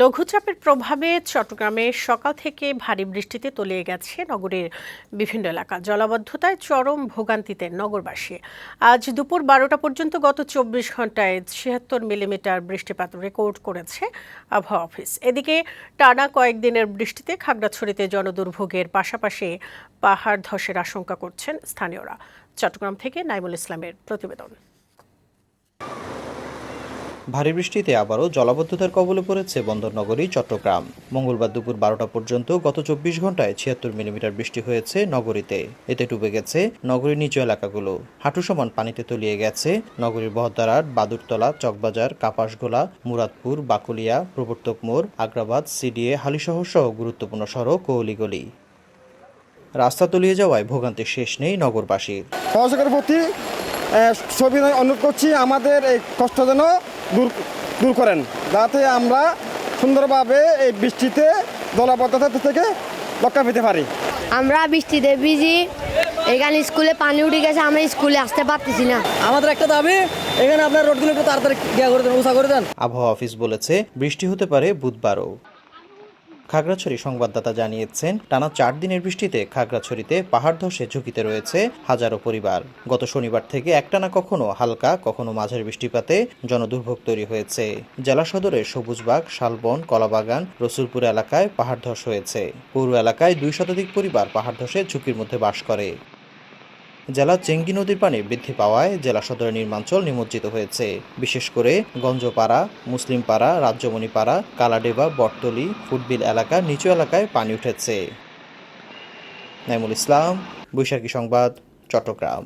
লঘুচাপের প্রভাবে চট্টগ্রামে সকাল থেকে ভারী বৃষ্টিতে তলিয়ে গেছে নগরের বিভিন্ন এলাকা। জলাবদ্ধতায় চরম ভোগান্তিতে নগরবাসী। আজ দুপুর বারোটা পর্যন্ত গত চব্বিশ ঘন্টায় ছিয়াত্তর মিলিমিটার বৃষ্টিপাত রেকর্ড করেছে আবহাওয়া অফিস। এদিকে টানা কয়েকদিনের বৃষ্টিতে খাগড়াছড়িতে জনদুর্ভোগের পাশাপাশি পাহাড় ধসের আশঙ্কা করছেন স্থানীয়রা। চট্টগ্রাম থেকে নাইমুল ইসলামের প্রতিবেদন। ভারী বৃষ্টিতে আবারও জলাবদ্ধতার কবলে পড়েছে বন্দরনগরী, চট্টগ্রাম। মঙ্গলবার দুপুর বারোটা পর্যন্ত গত চব্বিশ ঘন্টায় ছিয়াত্তর মিলিমিটার বৃষ্টি হয়েছে নগরীতে। এতে ডুবে গেছে নগরীর নিচু এলাকাগুলো। হাঁটু সমান পানিতে তলিয়ে গেছে নগরীর বহদ্দারাট বাদুরতলা, চকবাজার, কাপাসগোলা, মুরাদপুর, বাকুলিয়া, প্রবর্তক মোড়, আগ্রাবাদ, সিডিএ, হালিশহর সহ গুরুত্বপূর্ণ সড়ক ও অলিগলি। রাস্তা তলিয়ে যাওয়ায় ভোগান্তির শেষ নেই নগরবাসীর। অনুরোধ করছি, আমাদের এই কষ্ট যেন দূর দূর করেন। যাতে আমরা সুন্দরভাবে এই বৃষ্টিতে জলাবদ্ধতা থেকে রক্ষা পেতে পারি। আমরা বৃষ্টিতে ভিজি এখানে স্কুলে পানি উঠে গেছে আমরা স্কুলে আসতে পারতেছি না। আমাদের একটা দাবি এখানে আপনার রোডগুলো একটু তাড়াতাড়ি গিয়া করে দেন উষা করে দেন। আবহাওয়া অফিস বলেছে বৃষ্টি হতে পারে বুধবারও। খাগড়াছড়ি সংবাদদাতা জানিয়েছেন, টানা চার দিনের বৃষ্টিতে খাগড়াছড়িতে পাহাড় ধসে ঝুঁকিতে রয়েছে হাজারো পরিবার। গত শনিবার থেকে একটানা কখনো হালকা, কখনো মাঝের বৃষ্টিপাতে জনদুর্ভোগ তৈরি হয়েছে। জেলা সদরে সবুজবাগ, শালবন, কলাবাগান, রসুলপুর এলাকায় পাহাড় ধস হয়েছে। পৌর এলাকায় দুই শতাধিক পরিবার পাহাড় ধসে ঝুঁকির মধ্যে বাস করে। জেলা চেঙ্গি নদীর পানি বৃদ্ধি পাওয়ায় জেলা সদরের নির্মাঞ্চল নিমজ্জিত হয়েছে। বিশেষ করে গঞ্জপাড়া, মুসলিমপাড়া, রাজ্যমণিপাড়া, কালাডেবা, বটতলি, ফুটবিল এলাকা, নিচু এলাকায় পানি উঠেছে। নাইমুল ইসলাম, বৈশাখী সংবাদ, চট্টগ্রাম।